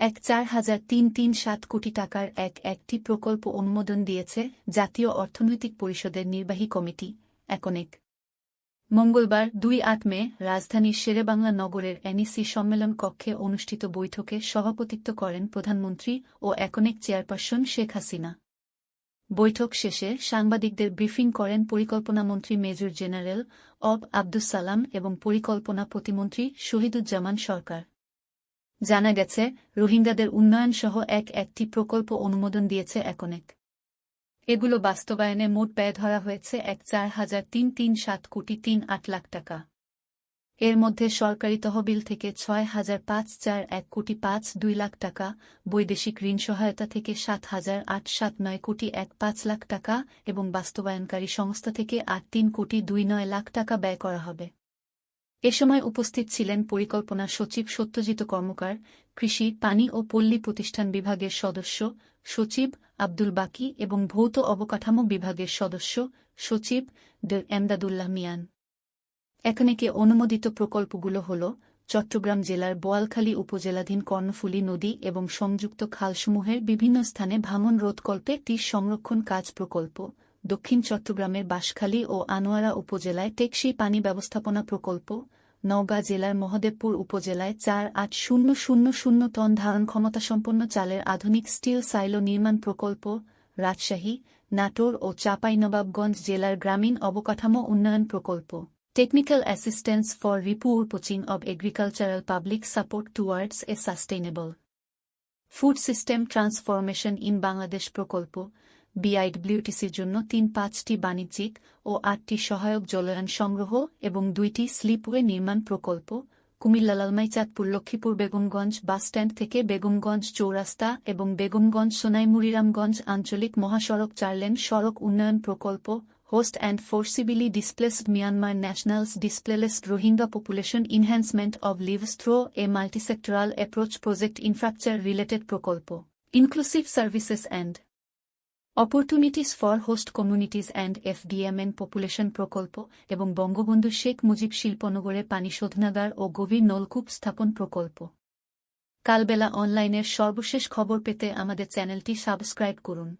এক চার হাজার তিন তিন সাত কোটি টাকার এক একটি প্রকল্প অনুমোদন দিয়েছে জাতীয় অর্থনৈতিক পরিষদের নির্বাহী কমিটি, একনেক। মঙ্গলবার দুই আট মে রাজধানীর শেরেবাংলা নগরের এনইসি সম্মেলন কক্ষে অনুষ্ঠিত বৈঠকে সভাপতিত্ব করেন প্রধানমন্ত্রী ও একনেক চেয়ারপারসন শেখ হাসিনা। বৈঠক শেষে সাংবাদিকদের ব্রিফিং করেন পরিকল্পনামন্ত্রী major general of Abdus Salam এবং পরিকল্পনা প্রতিমন্ত্রী শহীদুজ্জামান সরকার। জানা গেছে, রোহিঙ্গাদের উন্নয়ন সহ এক একটি প্রকল্প অনুমোদন দিয়েছে একনেক। এগুলো বাস্তবায়নে মোট ব্যয় ধরা হয়েছে এক চার হাজার তিন তিন সাত কোটি তিন আট লাখ টাকা। এর মধ্যে সরকারি তহবিল থেকে ছয় হাজার পাঁচ চার এক কোটি পাঁচ দুই লাখ টাকা, বৈদেশিক ঋণ সহায়তা থেকে সাত হাজার আট সাত নয় কোটি এক পাঁচ লাখ টাকা এবং বাস্তবায়নকারী সংস্থা থেকে আট তিন কোটি দুই নয় লাখ টাকা ব্যয় করা হবে। এ সময় উপস্থিত ছিলেন পরিকল্পনা সচিব সত্যজিৎ কর্মকার, কৃষি, পানি ও পল্লী প্রতিষ্ঠান বিভাগের সদস্য সচিব আব্দুল বাকি এবং ভৌত অবকাঠামো বিভাগের সদস্য সচিব ড এমদাদুল্লাহ মিয়ান। এখানেকে অনুমোদিত প্রকল্পগুলো হল চট্টগ্রাম জেলার বোয়ালখালী উপজেলাধীন কর্ণফুলী নদী এবং সংযুক্ত খালসমূহের বিভিন্ন স্থানে ভাঙন রোধকল্পে তীর সংরক্ষণ কাজ প্রকল্প। দক্ষিণ চট্টগ্রামের বাঁশখালী ও আনোয়ারা উপজেলায় টেকসই পানি ব্যবস্থাপনা প্রকল্প নওগাঁ জেলার মহদেবপুর উপজেলায় চার আট শূন্য শূন্য শূন্য টন ধারণ ক্ষমতাসম্পন্ন চালের আধুনিক স্টিল সাইলো নির্মাণ প্রকল্প, রাজশাহী, নাটোর ও চাঁপাইনবাবগঞ্জ জেলার গ্রামীণ অবকাঠামো উন্নয়ন প্রকল্প। Technical assistance for repurposing of agricultural public support towards a sustainable. Food system transformation in Bangladesh প্রকল্প বিআইডব্লিউটিসির জন্য তিন পাঁচটি বাণিজ্যিক ও আটটি সহায়ক জলায়ন সংগ্রহ এবং দুইটি স্লিপওয়ে নির্মাণ প্রকল্প কুমিল্লা লালমাইচাঁদপুর লক্ষ্মীপুর, বেগমগঞ্জ বাসস্ট্যান্ড থেকে বেগমগঞ্জ চৌরাস্তা এবং বেগমগঞ্জ সোনাইমুরিরামগঞ্জ আঞ্চলিক মহাসড়ক চারলেন সড়ক উন্নয়ন প্রকল্প, host and forcibly displaced Myanmar nationals displaced Rohingya population enhancement of lives through a multisectoral approach project infrastructure related প্রকল্প, inclusive services and opportunities for host communities and FDMN population প্রকল্প এবং বঙ্গবন্ধু শেখ মুজিব শিল্পনগরে পানি শোধনাগার ও গভীর নলকূপ স্থাপন প্রকল্প। কালবেলা অনলাইনের সর্বশেষ খবর পেতে আমাদের চ্যানেলটি সাবস্ক্রাইব করুন।